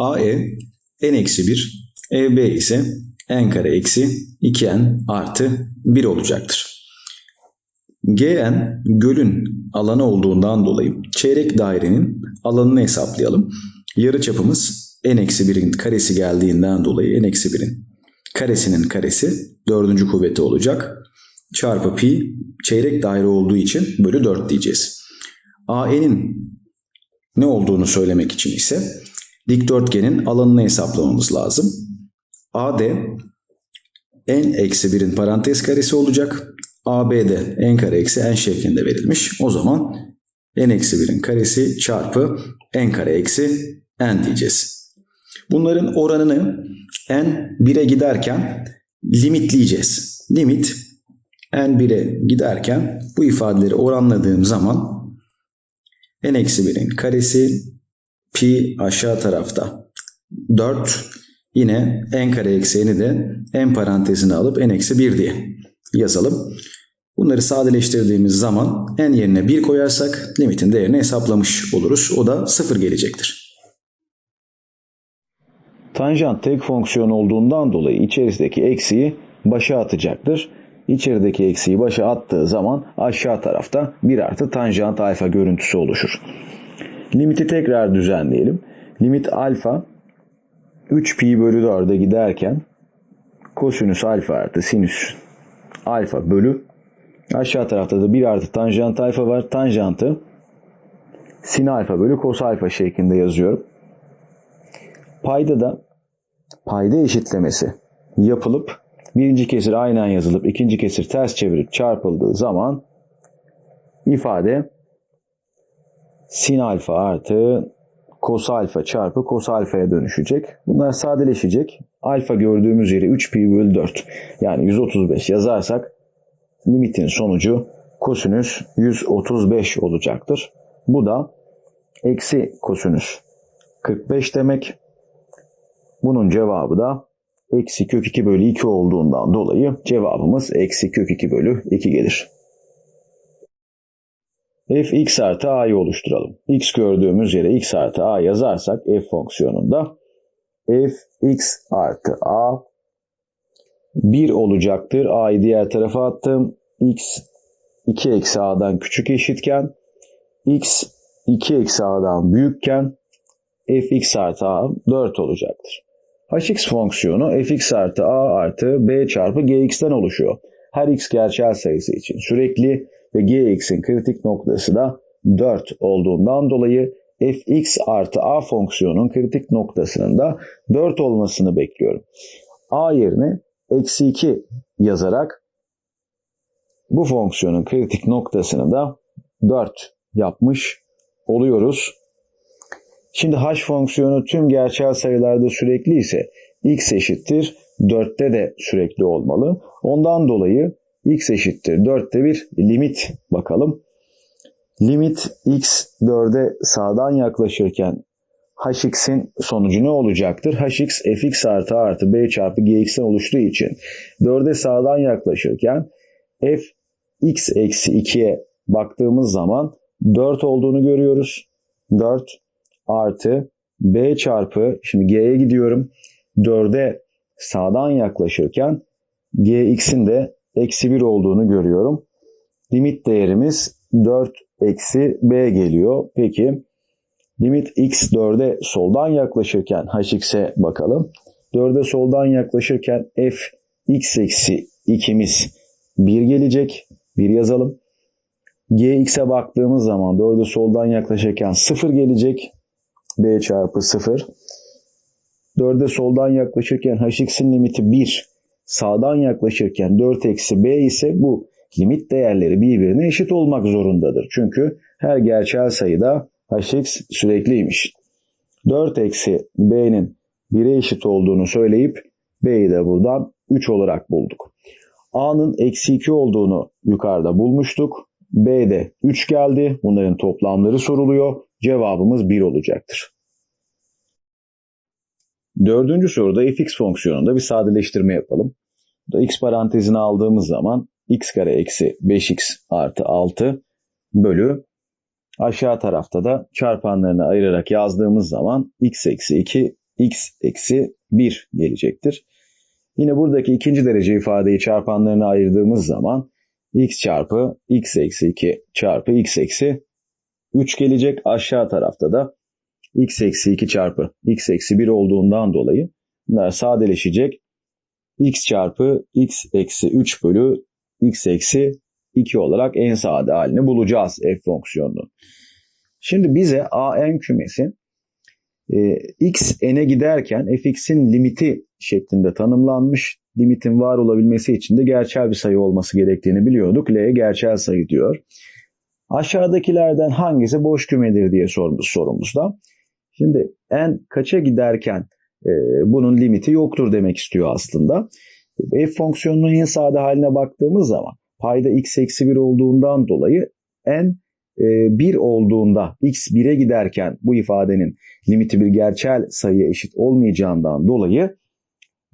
AE n eksi 1, EB ise n kare eksi 2n artı 1 olacaktır. GN gölün alanı olduğundan dolayı çeyrek dairenin alanını hesaplayalım. Yarı çapımız n eksi 1'in karesi geldiğinden dolayı n eksi 1'in karesinin karesi dördüncü kuvveti olacak. Çarpı pi çeyrek daire olduğu için bölü 4 diyeceğiz. AN'in ne olduğunu söylemek için ise dikdörtgenin alanını hesaplamamız lazım. AD n eksi 1'in parantez karesi olacak. AB de n kare eksi n şeklinde verilmiş. O zaman n eksi 1'in karesi çarpı n kare eksi n diyeceğiz. Bunların oranını n 1'e giderken limitleyeceğiz. Limit n 1'e giderken bu ifadeleri oranladığım zaman n eksi 1'in karesi pi aşağı tarafta 4 yine n kare eksi n'i de n parantezine alıp n eksi 1 diye yazalım. Bunları sadeleştirdiğimiz zaman n yerine 1 koyarsak limitin değerini hesaplamış oluruz. O da 0 gelecektir. Tanjant tek fonksiyon olduğundan dolayı içerisindeki eksiği başa atacaktır. İçerideki eksiği başa attığı zaman aşağı tarafta 1 artı tanjant alfa görüntüsü oluşur. Limiti tekrar düzenleyelim. Limit alfa 3 pi bölü 4'e giderken kosinüs alfa artı sinüs alfa bölü aşağı tarafta da 1 artı tanjant alfa var. Tanjantı sin alfa bölü kos alfa şeklinde yazıyorum. Payda da payda eşitlemesi yapılıp birinci kesir aynen yazılıp ikinci kesir ters çevirip çarpıldığı zaman ifade sin alfa artı kos alfa çarpı kos alfaya dönüşecek. Bunlar sadeleşecek. Alfa gördüğümüz yeri 3 pi bölü 4 yani 135 yazarsak limitin sonucu kosinüs 135 olacaktır. Bu da eksi kosinüs 45 demek. Bunun cevabı da eksi kök 2 bölü 2 olduğundan dolayı cevabımız eksi kök 2 bölü 2 gelir. F x artı a'yı oluşturalım. x gördüğümüz yere x artı a yazarsak f fonksiyonunda f x artı a 1 olacaktır. a'yı diğer tarafa attım. x 2 eksi a'dan küçük eşitken x 2 eksi a'dan büyükken fx artı a 4 olacaktır. hx fonksiyonu fx artı a artı b çarpı gx'ten oluşuyor. Her x gerçel sayısı için sürekli ve gx'in kritik noktası da 4 olduğundan dolayı fx artı a fonksiyonun kritik noktasının da 4 olmasını bekliyorum. a yerine eksi 2 yazarak bu fonksiyonun kritik noktasını da 4 yapmış oluyoruz. Şimdi h fonksiyonu tüm gerçel sayılarda sürekli ise x eşittir 4'te de sürekli olmalı. Ondan dolayı x eşittir 4'te bir limit bakalım. Limit x 4'e sağdan yaklaşırken hx'in sonucu ne olacaktır? hx fx artı artı b çarpı gx'ten oluştuğu için 4'e sağdan yaklaşırken f x eksi 2'ye baktığımız zaman 4 olduğunu görüyoruz. 4 artı b çarpı şimdi g'ye gidiyorum. 4'e sağdan yaklaşırken gx'in de eksi 1 olduğunu görüyorum. Limit değerimiz 4 eksi b geliyor. Peki limit x 4'e soldan yaklaşırken hx'e bakalım. 4'e soldan yaklaşırken f x eksi 2'miz 1 gelecek. 1 yazalım. gx'e baktığımız zaman 4'e soldan yaklaşırken 0 gelecek. b çarpı 0. 4'e soldan yaklaşırken hx'in limiti 1. Sağdan yaklaşırken 4 eksi b ise bu limit değerleri birbirine eşit olmak zorundadır. Çünkü her gerçel sayıda hx sürekliymiş. 4 eksi b'nin 1'e eşit olduğunu söyleyip b'yi de buradan 3 olarak bulduk. a'nın eksi 2 olduğunu yukarıda bulmuştuk. b'de 3 geldi. Bunların toplamları soruluyor. Cevabımız 1 olacaktır. Dördüncü soruda fx fonksiyonunda bir sadeleştirme yapalım. X parantezini aldığımız zaman x kare eksi 5x artı 6 bölü aşağı tarafta da çarpanlarını ayırarak yazdığımız zaman x eksi 2 x eksi 1 gelecektir. Yine buradaki ikinci derece ifadeyi çarpanlarına ayırdığımız zaman x çarpı x eksi 2 çarpı x eksi 3 gelecek. Aşağı tarafta da x eksi 2 çarpı x eksi 1 olduğundan dolayı bunlar sadeleşecek. x çarpı x eksi 3 bölü x eksi 2 olarak en sade halini bulacağız f fonksiyonunun. Şimdi bize an kümesi e, x n'e giderken fx'in limiti şeklinde tanımlanmış. Limitin var olabilmesi için de gerçel bir sayı olması gerektiğini biliyorduk. L'ye gerçel sayı diyor. Aşağıdakilerden hangisi boş kümedir diye sormuş sorumuzda. Şimdi n kaça giderken e, bunun limiti yoktur demek istiyor aslında. F fonksiyonunun en sade haline baktığımız zaman payda x eksi 1 olduğundan dolayı n 1 olduğunda x 1'e giderken bu ifadenin limiti bir gerçel sayıya eşit olmayacağından dolayı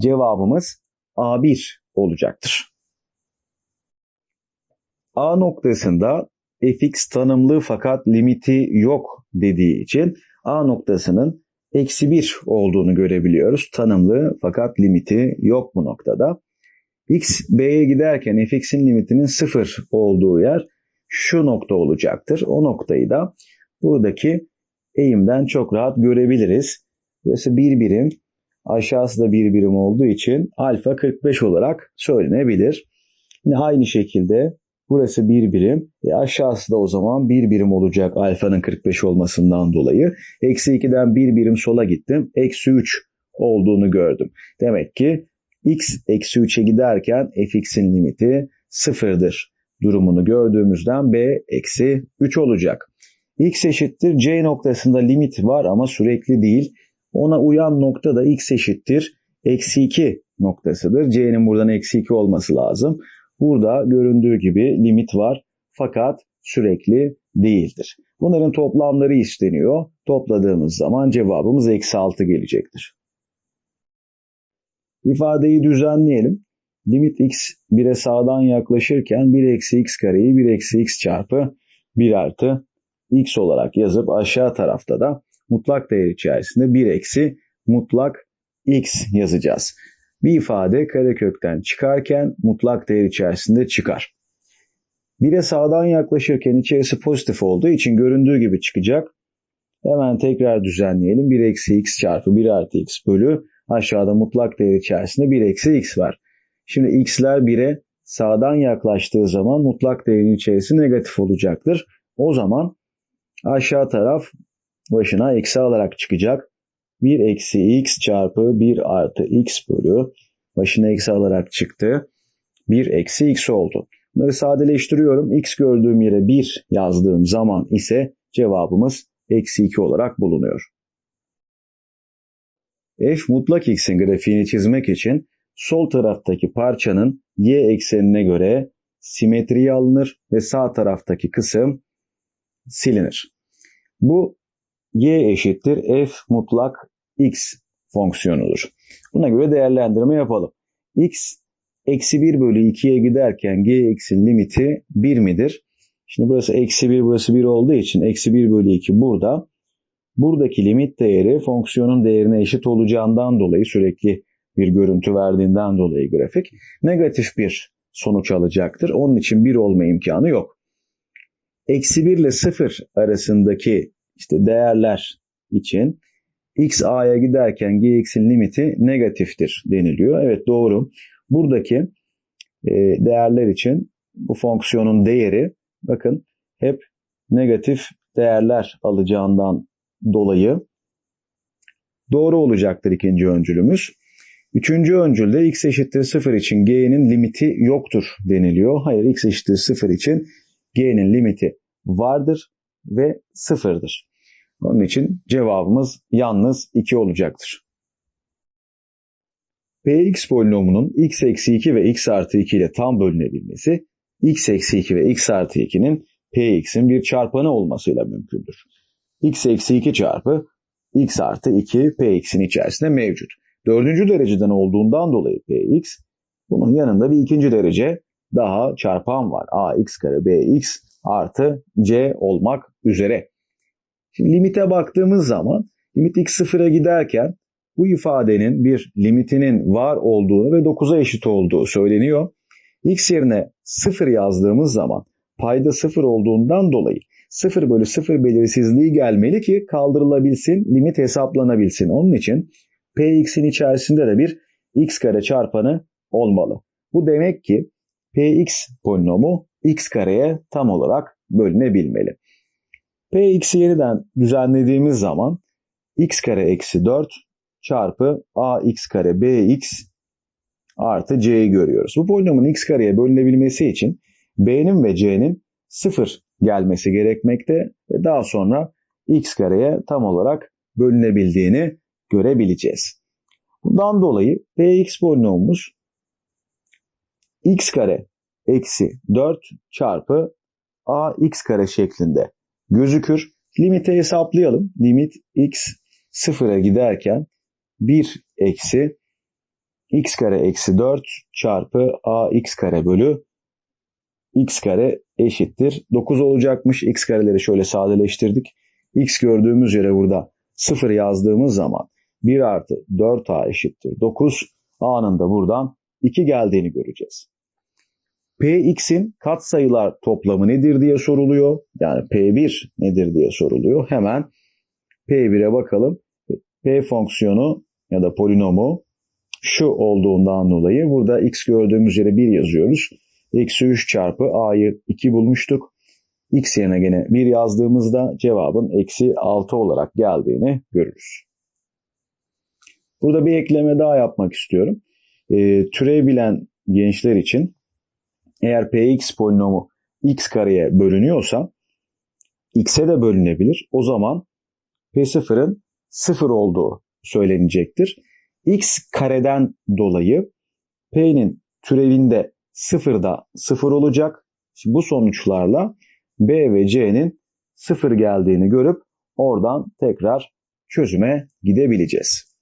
cevabımız A1 olacaktır. A noktasında fx tanımlı fakat limiti yok dediği için A noktasının eksi 1 olduğunu görebiliyoruz. Tanımlı fakat limiti yok bu noktada. x b'ye giderken fx'in limitinin 0 olduğu yer şu nokta olacaktır. O noktayı da buradaki eğimden çok rahat görebiliriz. Burası bir birim, aşağısı da bir birim olduğu için alfa 45 olarak söylenebilir. Yine aynı şekilde burası bir birim, e aşağısı da o zaman bir birim olacak alfanın 45 olmasından dolayı. Eksi 2'den bir birim sola gittim, eksi 3 olduğunu gördüm. Demek ki x eksi 3'e giderken fx'in limiti sıfırdır durumunu gördüğümüzden b eksi 3 olacak. x eşittir c noktasında limit var ama sürekli değil. Ona uyan nokta da x eşittir eksi 2 noktasıdır. c'nin buradan eksi 2 olması lazım. Burada göründüğü gibi limit var fakat sürekli değildir. Bunların toplamları isteniyor. Topladığımız zaman cevabımız eksi 6 gelecektir. İfadeyi düzenleyelim. Limit x 1'e sağdan yaklaşırken 1 eksi x kareyi 1 eksi x çarpı 1 artı x olarak yazıp aşağı tarafta da mutlak değer içerisinde 1 eksi mutlak x yazacağız. Bir ifade karekökten çıkarken mutlak değer içerisinde çıkar. 1'e sağdan yaklaşırken içerisi pozitif olduğu için göründüğü gibi çıkacak. Hemen tekrar düzenleyelim. 1 eksi x çarpı 1 artı x bölü aşağıda mutlak değer içerisinde 1 eksi x var. Şimdi x'ler 1'e sağdan yaklaştığı zaman mutlak değerin içerisi negatif olacaktır. O zaman aşağı taraf başına eksi alarak çıkacak. 1 eksi x çarpı 1 artı x bölü başına eksi alarak çıktı. 1 eksi x oldu. Bunları sadeleştiriyorum. x gördüğüm yere 1 yazdığım zaman ise cevabımız eksi 2 olarak bulunuyor. f mutlak x'in grafiğini çizmek için sol taraftaki parçanın y eksenine göre simetriye alınır ve sağ taraftaki kısım silinir. Bu y eşittir f mutlak x fonksiyonudur. Buna göre değerlendirme yapalım. x eksi 1 bölü 2'ye giderken g x'in limiti 1 midir? Şimdi burası eksi 1 burası 1 olduğu için eksi 1 bölü 2 burada. Buradaki limit değeri fonksiyonun değerine eşit olacağından dolayı sürekli bir görüntü verdiğinden dolayı grafik negatif bir sonuç alacaktır. Onun için 1 olma imkanı yok. Eksi 1 ile 0 arasındaki işte değerler için x a'ya giderken gx'in limiti negatiftir deniliyor. Evet doğru. Buradaki e, değerler için bu fonksiyonun değeri bakın hep negatif değerler alacağından dolayı doğru olacaktır ikinci öncülümüz. Üçüncü öncülde x eşittir 0 için g'nin limiti yoktur deniliyor. Hayır x eşittir 0 için g'nin limiti vardır ve sıfırdır. Onun için cevabımız yalnız 2 olacaktır. Px polinomunun x eksi 2 ve x artı 2 ile tam bölünebilmesi x eksi 2 ve x artı 2'nin px'in bir çarpanı olmasıyla mümkündür. x eksi 2 çarpı x artı 2 px'in içerisinde mevcut. Dördüncü dereceden olduğundan dolayı px bunun yanında bir ikinci derece daha çarpan var. ax kare bx artı c olmak üzere. Şimdi limite baktığımız zaman limit x sıfıra giderken bu ifadenin bir limitinin var olduğunu ve 9'a eşit olduğu söyleniyor. X yerine 0 yazdığımız zaman payda 0 olduğundan dolayı 0 bölü 0 belirsizliği gelmeli ki kaldırılabilsin, limit hesaplanabilsin. Onun için Px'in içerisinde de bir x kare çarpanı olmalı. Bu demek ki Px polinomu x kareye tam olarak bölünebilmeli. Px'i yeniden düzenlediğimiz zaman x kare eksi 4 çarpı ax kare bx artı c'yi görüyoruz. Bu polinomun x kareye bölünebilmesi için b'nin ve c'nin 0 gelmesi gerekmekte ve daha sonra x kareye tam olarak bölünebildiğini görebileceğiz. Bundan dolayı px polinomumuz x kare eksi 4 çarpı ax kare şeklinde gözükür. Limiti hesaplayalım. Limit x sıfıra giderken 1 eksi x kare eksi 4 çarpı ax kare bölü x kare eşittir. 9 olacakmış. x kareleri şöyle sadeleştirdik. x gördüğümüz yere burada 0 yazdığımız zaman 1 artı 4a eşittir 9. a'nın da buradan 2 geldiğini göreceğiz. Px'in katsayılar toplamı nedir diye soruluyor. Yani P1 nedir diye soruluyor. Hemen P1'e bakalım. P fonksiyonu ya da polinomu şu olduğundan dolayı burada x gördüğümüz yere 1 yazıyoruz. Eksi 3 çarpı a'yı 2 bulmuştuk. x yerine gene 1 yazdığımızda cevabın eksi 6 olarak geldiğini görürüz. Burada bir ekleme daha yapmak istiyorum. E, türev bilen gençler için eğer px polinomu x kareye bölünüyorsa x'e de bölünebilir. O zaman p0'ın 0 olduğu söylenecektir. x kareden dolayı p'nin türevinde 0'da 0 olacak. Şimdi bu sonuçlarla b ve c'nin 0 geldiğini görüp oradan tekrar çözüme gidebileceğiz.